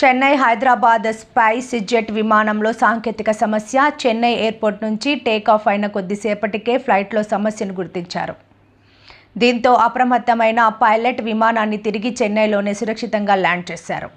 Chennai Hyderabad spice jet విమానంలో సాంకేతిక సమస్య. చెన్నై ఎయిర్పోర్ట్ నుంచి టేకాఫ్ అయిన కొద్దిసేపటికే ఫ్లైట్లో సమస్యను గుర్తించారు. దీంతో అప్రమత్తమైన పైలట్ విమానాన్ని తిరిగి చెన్నైలోనే సురక్షితంగా ల్యాండ్ చేశారు.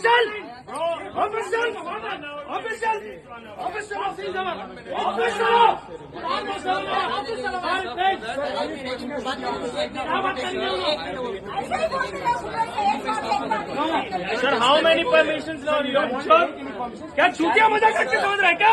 Official! Official! Official! Official! Sir, how many permissions now you have? Sir, क्या चूतिया मजाक करके समझ रहा है क्या